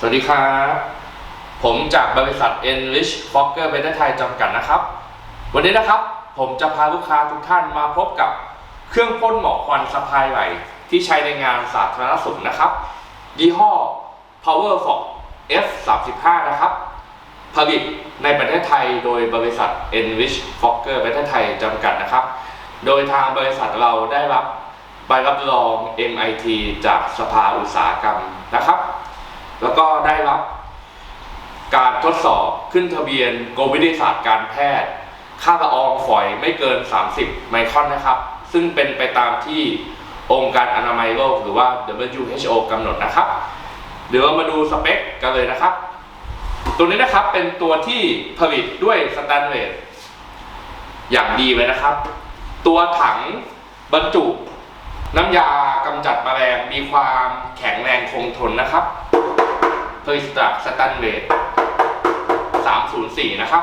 สวัสดีครับ ผมจากบริษัท Enrich Fokker ประเทศไทยจำกัดนะครับ วันนี้นะครับผมจะพาลูกค้าทุกท่านมาพบกับเครื่องพ่นหมอกควันสะพายไหลที่ใช้ในงานสาธารณสุขนะครับ ยี่ห้อ Power Fox F35 นะครับ ผลิตในประเทศไทยโดยบริษัท Enrich Fokker ประเทศไทยจำกัดนะครับ โดยทางบริษัทเราได้รับใบรับรอง MIT จากสภาอุตสาหกรรมนะครับ แล้วก็ได้รับการทดสอบขึ้นทะเบียนกรมวิทยาศาสตร์การแพทย์ ค่าละอองฝอยไม่เกิน 30 ไมครอนนะครับ ซึ่งเป็นไปตามที่องค์การอนามัยโลกหรือว่า WHO กำหนดนะครับ เดี๋ยวเรามาดูสเปคกันเลยนะครับ ตัวนี้นะครับเป็นตัวที่ผลิตด้วยสแตนเลสอย่างดีเลยนะครับ ตัวถังบรรจุน้ำยากำจัดแมลงมีความแข็งแรงคงทนนะครับ ผลิตจากสแตนเลส304 นะครับ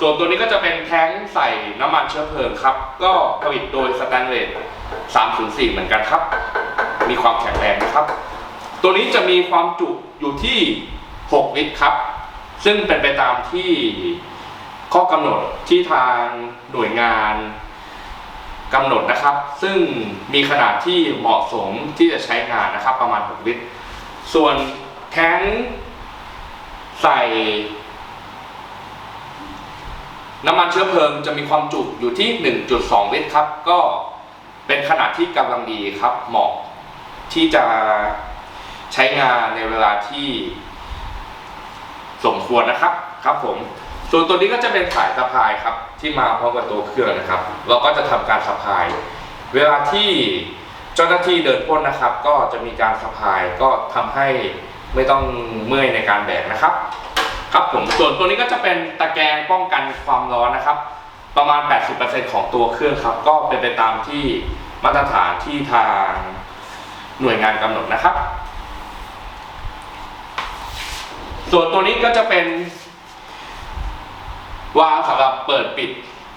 ส่วนตัวนี้ก็จะเป็นแท้งใส่น้ำมันเชื้อเพลิงครับ ก็ผลิตโดยสแตนเลส304 เหมือนกันครับ มีความแข็งแรงนะครับ ตัวนี้จะมีความจุอยู่ที่ 6 ลิตรครับ ซึ่งเป็นไปตามที่ข้อกำหนดที่ทางหน่วยงานกำหนดนะครับ ซึ่งมีขนาดที่เหมาะสมที่จะใช้งานนะครับ ประมาณ 6 ลิตร ส่วน แท้งใส่น้ำมันเชื้อเพลิงจะมีความจุอยู่ที่ 1.2 ลิตรครับ ก็เป็นขนาดที่กำลังดีครับ เหมาะที่จะใช้งานในเวลาที่สมควรนะครับครับผม ส่วนตัวนี้ก็จะเป็นสายสะพายครับ ที่มาพร้อมกับตัวเครื่องนะครับ เราก็จะทำการสะพาย เวลาที่เจ้าหน้าที่เดินพ่นนะครับ ก็จะมีการสะพายก็ทำให้ ไม่ต้องเมื่อยในการแบกนะครับ ครับผมส่วนตัวนี้ก็จะเป็นตะแกรงป้องกันความร้อนนะครับ ประมาณ 80%ของตัวเครื่องครับ ก็เป็นไปตามที่มาตรฐานที่ทางหน่วยงานกำหนดนะครับ ส่วนตัวนี้ก็จะเป็นวาล์วสำหรับเปิดปิด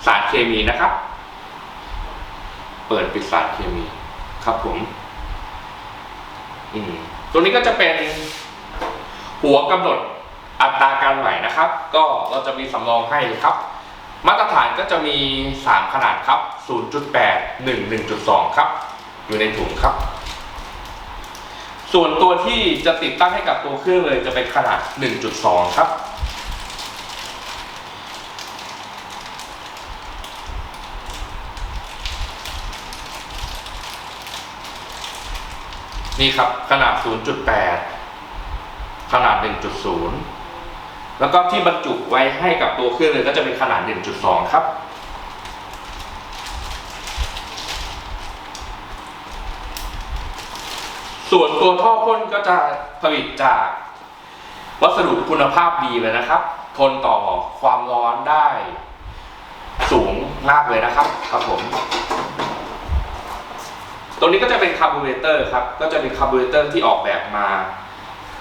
สารเคมีนะครับ เปิดปิดสารเคมีครับผม อืมตัวนี้ก็จะเป็น หัวกำหนดอัตราการไหลนะครับ ก็เราจะมีสำรองให้ครับ มาตรฐานก็จะมี 3 ขนาดครับ 0.8 1 1.2 ครับ อยู่ในถุงครับ ส่วนตัวที่จะติดตั้งให้กับตัวเครื่องเลยจะเป็นขนาด 1.2 ครับนี่ครับขนาด 0.8 ขนาด 1.0 แล้วก็ที่บรรจุไว้ให้กับตัวเครื่องเลยก็จะเป็นขนาด 1.2 ครับ ส่วนตัวท่อพ่นก็จะผลิตจากวัสดุคุณภาพดีเลยนะครับ ทนต่อความร้อนได้ สูงมากเลยนะครับ ครับผม ตรงนี้ก็จะเป็นคาร์บูเรเตอร์ครับ ก็จะเป็นคาร์บูเรเตอร์ที่ออกแบบมา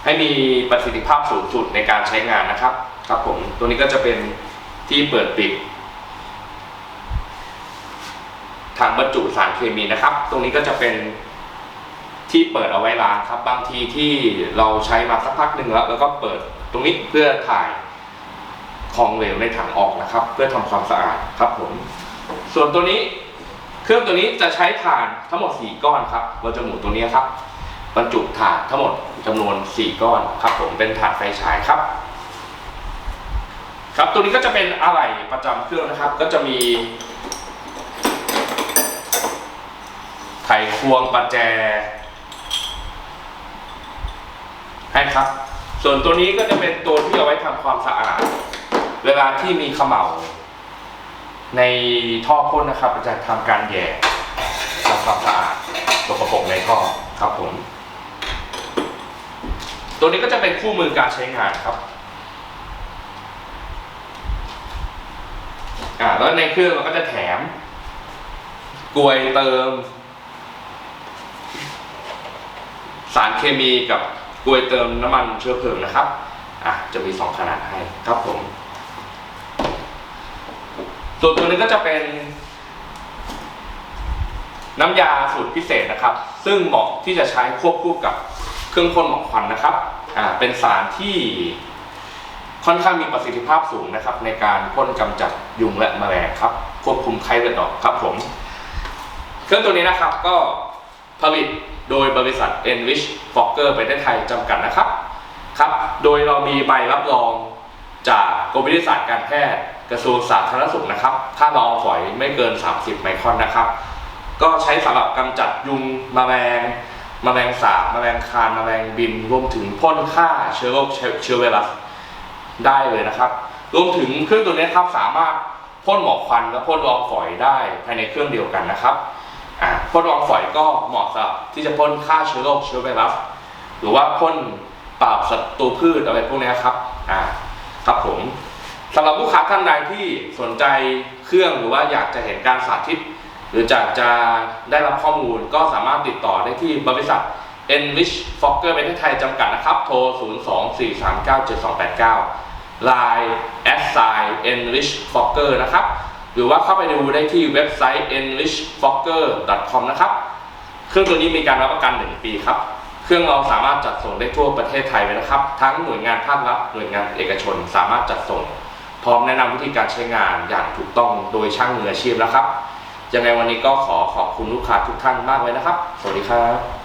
ให้มีประสิทธิภาพสูงสุดในการใช้งานนะครับ ครับผมตัวนี้ก็จะเป็นที่เปิดปิด ทางบรรจุสารเคมีนะครับ ตรงนี้ก็จะเป็นที่เปิดเอาไว้ล้างครับ บางทีที่เราใช้มาสักพักหนึ่งแล้วแล้วก็เปิดตรงนี้เพื่อถ่ายของเหลวในถังออกนะครับ เพื่อทำความสะอาดครับผมส่วนตัวนี้เครื่องตัวนี้จะใช้ถ่านทั้งหมด 4 ก้อนครับ เราจะหมุนตัวนี้ครับ บรรจุถานทั้งหมดจำนวน 4 ก้อนครับผมเป็นถานไฟฉายครับ ครับตัวนี้ก็จะเป็นอะไหล่ประจำเครื่องนะครับ ก็จะมีไขควงประแจ ให้ครับ ส่วนตัวนี้ก็จะเป็นตัวที่เอาไว้ทำความสะอาด เวลาที่มีเขม่าในท่อพ่นนะครับจะทำการแหย่ทำความสะอาดสกปรกในท่อครับผม ตัวนี้ก็จะเป็นคู่มือการใช้งานครับอ่าแล้วในเครื่องเราก็จะแถมกลวยเติม สารเคมีกับกลวยเติมน้ำมันเชื้อเพลิงนะครับอะจะมีสองขนาดให้ครับผมส่วนตัวนี้ก็จะเป็น น้ำยาสูตรพิเศษนะครับ ซึ่งเหมาะที่จะใช้ควบคู่กับ เครื่องพ่นหมอกควันนะครับอ่าเป็นสารที่ค่อนข้างมีประสิทธิภาพสูงนะครับ ในการพ่นกำจัดยุงและแมลงครับ ควบคุมไข้เลือดออกครับผม เครื่องตัวนี้นะครับก็ผลิตโดยบริษัท Enrich Fokker ประเทศไทยจำกัดนะครับครับ โดยเรามีใบรับรองจากกรมวิทยาศาสตร์การแพทย์กระทรวงสาธารณสุขนะครับค่าละอองฝอยไม่เกิน 30 ไมครอนนะครับ ก็ใช้สำหรับกำจัดยุงแมลง แมลงสาบแมลงคานแมลงบิน รวมถึงพ่นฆ่าเชื้อโรคเชื้อไวรัสได้เลยนะครับ รวมถึงเครื่องตัวนี้ครับสามารถพ่นหมอกควันและพ่นละองฝอยได้ภายในเครื่องเดียวกันนะครับพ่นละอองฝอยก็เหมาะสำหรับที่จะพ่นฆ่าเชื้อโรคเชื้อไวรัสหรือว่าพ่นปราบศัตรูพืชอะไรพวกนี้ครับอ่าครับผมสำหรับลูกค้าท่านใดที่สนใจเครื่องหรือว่าอยากจะเห็นการสาธิต หรือจากจะได้รับข้อมูลก็สามารถติดต่อได้ที่บริษัท Enrich Fokker ประเทศไทยจำกัดนะครับ โทร 024397289 Line a s s i g n Enrich Fokker นะครับ หรือว่าเข้าไปดูได้ที่เว็บไซต์ enrichfokker.com นะครับ เครื่องตัวนี้มีการรับประกัน 1 ปีครับ เครื่องเราสามารถจัดส่งได้ทั่วประเทศไทยเลยนะครับ ทั้งหน่วยงานภาครัฐ หน่วยงานเอกชน สามารถจัดส่ง พร้อมแนะนำวิธีการใช้งานอย่างถูกต้องโดยช่างมืออาชีพนะครับ ยังไงวันนี้ก็ขอขอบคุณลูกค้าทุกท่านมากเลยนะครับ สวัสดีครับ